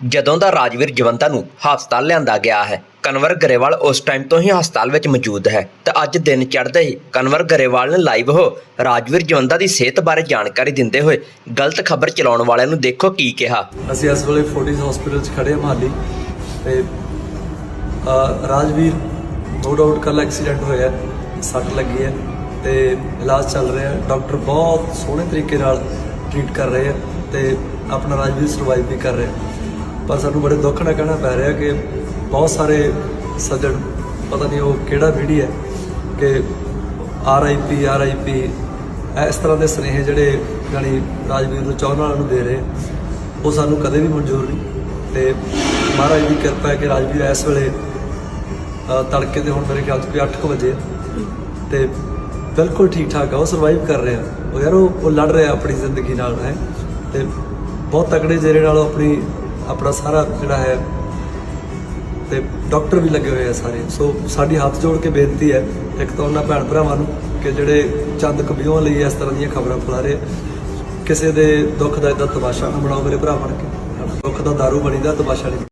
ਜਦੋਂ ਦਾ ਰਾਜਵੀਰ ਜਵੰਤਾ ਨੂੰ ਹਸਪਤਾਲ ਲਿਆਂਦਾ ਗਿਆ ਹੈ, ਕਨਵਰ ਗਰੇਵਾਲ ਉਸ ਟਾਈਮ ਤੋਂ ਹੀ ਹਸਪਤਾਲ ਵਿੱਚ ਮੌਜੂਦ ਹੈ। ਤੇ ਅੱਜ ਦਿਨ ਚੜ੍ਹਦੇ ਹੀ ਕਨਵਰ ਗਰੇਵਾਲ ਨੇ ਲਾਈਵ ਹੋ ਰਾਜਵੀਰ ਜਵੰਤਾ ਦੀ ਸਿਹਤ ਬਾਰੇ ਜਾਣਕਾਰੀ ਦਿੰਦੇ ਹੋਏ ਗਲਤ ਖਬਰ ਚਲਾਉਣ ਵਾਲਿਆਂ ਨੂੰ ਦੇਖੋ ਕੀ ਕਿਹਾ। ਅਸੀਂ ਇਸ ਵੇਲੇ ਫੋਰਟਿਸ ਹਸਪੀਟਲ 'ਚ ਖੜੇ ਹਾਂ ਮਹਾਲੀ ਤੇ ਰਾਜਵੀਰ ਨੋ ਡਾਊਟ ਕੱਲ ਐਕਸੀਡੈਂਟ ਹੋਇਆ ਸੱਟ ਲੱਗੀ ਹੈ ਤੇ ਇਲਾਜ ਚੱਲ ਰਿਹਾ ਡਾਕਟਰ ਬਹੁਤ ਸੋਹਣੇ ਤਰੀਕੇ ਨਾਲ ਟ੍ਰੀਟ ਕਰ ਰਹੇ ਆ ਤੇ ਆਪਣਾ ਰਾਜਵੀਰ ਸਰਵਾਈਵ ਵੀ ਕਰ ਰਿਹਾ ਪਰ ਸਾਨੂੰ ਬੜੇ ਦੁੱਖ ਨਾਲ ਕਹਿਣਾ ਪੈ ਰਿਹਾ ਕਿ ਬਹੁਤ ਸਾਰੇ ਸੱਜਣ, ਪਤਾ ਨਹੀਂ ਉਹ ਕਿਹੜਾ ਵੀਡੀ ਹੈ ਕਿ R I P R I ਪੀ ਇਸ ਤਰ੍ਹਾਂ ਦੇ ਸੁਨੇਹੇ ਜਿਹੜੇ ਜਾਣੀ ਰਾਜਵੀਰ ਨੂੰ ਚਾਹਣ ਵਾਲਿਆਂ ਨੂੰ ਦੇ ਰਹੇ ਉਹ ਸਾਨੂੰ ਕਦੇ ਵੀ ਮਨਜ਼ੂਰ ਨਹੀਂ। ਤੇ ਮਹਾਰਾਜ ਦੀ ਕਿਰਪਾ ਹੈ ਕਿ ਰਾਜਵੀਰ ਇਸ ਵੇਲੇ ਤੜਕੇ ਦੇ ਹੁਣ ਮੇਰੇ ਖਿਆਲ 'ਚ ਵੀ 8:00 ਵਜੇ ਆ। ਤੇ ਬਿਲਕੁਲ ਠੀਕ ਠਾਕ ਆ, ਉਹ ਸਰਵਾਈਵ ਕਰ ਰਿਹਾ। ਉਹ ਯਾਰ ਉਹ ਲੜ ਰਿਹਾ ਆਪਣੀ ਜ਼ਿੰਦਗੀ ਨਾਲ, ਹੈ। ਤੇ ਬਹੁਤ ਤਕੜੇ ਜਿਹੜੇ ਨਾਲ ਉਹ ਆਪਣੀ ਆਪਣਾ ਸਾਰਾ ਜਿਹੜਾ ਹੈ ਤੇ ਡਾਕਟਰ ਵੀ ਲੱਗੇ ਹੋਏ ਆ ਸਾਰੇ। ਸੋ ਸਾਡੀ ਹੱਥ ਜੋੜ ਕੇ ਬੇਨਤੀ ਹੈ, ਇੱਕ ਤਾਂ ਉਹਨਾਂ ਭੈਣ ਭਰਾਵਾਂ ਨੂੰ ਕਿ ਜਿਹੜੇ ਚੰਦ ਕਬੀਆਂ ਲਈ ਇਸ ਤਰ੍ਹਾਂ ਦੀਆਂ ਖਬਰਾਂ ਫੈਲਾ ਰਹੇ ਕਿਸੇ ਦੇ ਦੁੱਖ ਦਾ ਇਦਾਂ ਤਮਾਸ਼ਾ ਨਾ ਬਣਾਓ ਮੇਰੇ ਭਰਾ ਬਣ ਕੇ। ਦੁੱਖ ਦਾ ਦਾਰੂ ਬਣੀਦਾ, ਤਮਾਸ਼ਾ ਨਹੀਂ